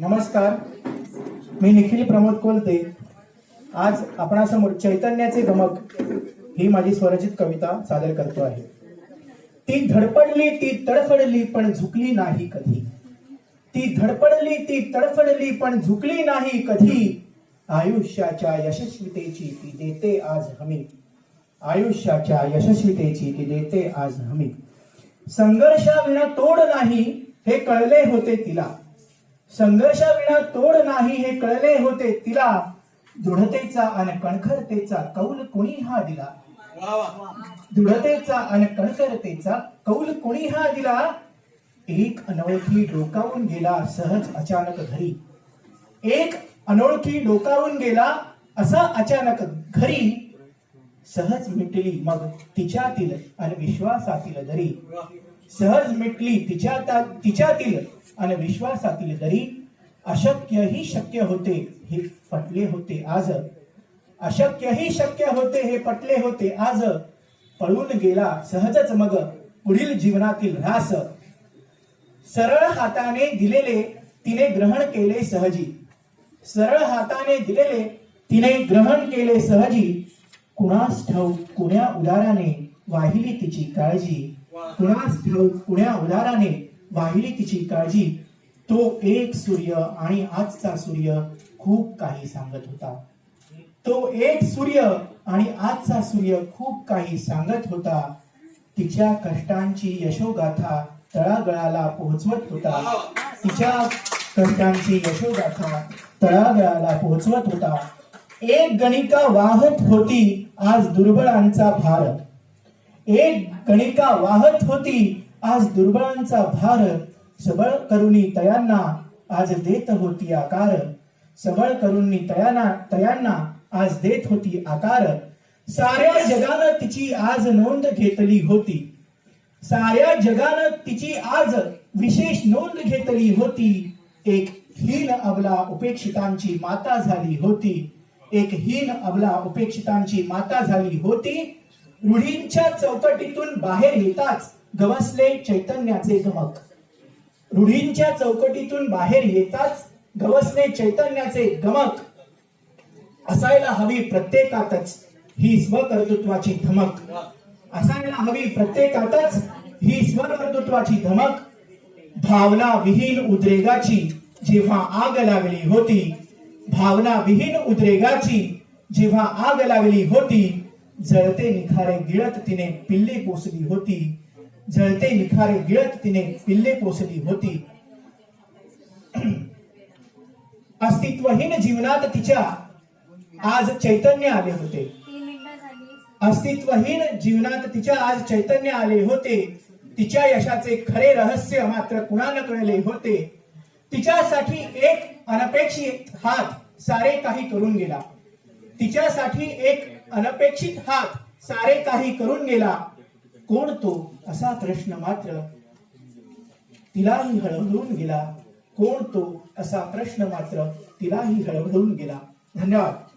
नमस्कार. मी निखिल प्रमोद कोलते. आज आपणासमोर चैतन्याचे गमक ही माझी स्वरचित कविता सादर करतो आहे. ती धडपडली ती तडफडली पण झुकली नाही कधी. ती धडपडली ती तडफडली पण झुकली नाही कधी. आयुष्याच्या यशस्वीतेची ती देते आज हमी. आयुष्याच्या यशस्वीतेची ती देते आज हमी. संघर्षाविना तोड नाही हे कळले होते तिला. संघर्षाविना तोड नाही हे कळले होते तिला. दृढतेचा आणि कणखरतेचा कौल कोणी हा दिला? दृढतेचा आणि कणखरतेचा कौल कोणी हा दिला? एक अनोळखी डोकावून गेला सहज अचानक घरी. एक अनोळखी डोकावून गेला असा अचानक घरी. सहज मिटली मग तिच्यातील आणि विश्वासातील दरी. सहज मिटली तिच्या तिच्यातील आणि विश्वासातील दरी अशक्यही शक्य होते हे पटले होते आज. अशक्यही शक्य होते हे पटले होते आज. पळून गेला सहजच मग पुढील जीवनातील ऱ्हास. सरळ हाताने दिलेले तिने ग्रहण केले सहजी. सरळ हाताने दिलेले तिने ग्रहण केले सहजी. कुणास ठाऊक कुण्या उदाराने वाहिली तिची काळजी? कुणास ठाऊक कुण्या उदाराने वाहिली तिची काळजी. तो एक सूर्य आणि आजचा सूर्य खूप काही सांगत होता. तो एक सूर्य आणि आजचा सूर्य खूप काही सांगत होता. तिच्या कष्टांची यशोगाथा तळागळाला पोहोचवत होता. तिच्या कष्टांची यशोगाथा तळागळाला पोहोचवत होता. एक गणिका वाहत होती आज दुर्बळांचा भार एक गणिका वाहत होती आज दुर्बळांचा भार सबळ करुणी तयांना आज देत होती आकार. सबळ करुणी तयांना तयांना आज देत होती आकार. साऱ्या जगानं तिची आज नोंद घेतली होती. साऱ्या जगानं तिची आज विशेष नोंद घेतली होती. एक हीन अबला उपेक्षितांची माता झाली होती. एक हीन अबला उपेक्षितांची माता झाली होती. रूढींच्या चौकटीतून बाहेर येताच गवसले चैतन्याचे गमक रूढींच्या चौकटीतून बाहेर येताच गवसले चैतन्याचे गमक असायला हवी प्रत्येकातच ही स्वकर्तृत्वाची धमक. असायला हवी प्रत्येकातच ही स्वकर्तृत्वाची धमक. भावना विहीन उद्रेगाची जेव्हा आग लागली होती भावना विहीन उद्रेगाची जेव्हा आग लागली होती जळते निखारे गिळत तिने पिल्ली पोसली होती जळते निखारे गिळत तिने पिल्ले पोसली होती. अस्तित्वहीन जीवनात तिच्या आज चैतन्य आले होते. अस्तित्वहीन जीवनात तिच्या आज चैतन्य आले होते. तिच्या यशाचे खरे रहस्य मात्र कुणाला कळले होते? तिच्यासाठी एक अनपेक्षित हात सारे काही करून गेला. तिच्यासाठी एक अनपेक्षित हात सारे काही करून गेला. कोण तो? असा प्रश्न मात्र तिलाही हळवळून गेला. कोण तो? असा प्रश्न मात्र तिलाही हळवळून गेला. धन्यवाद.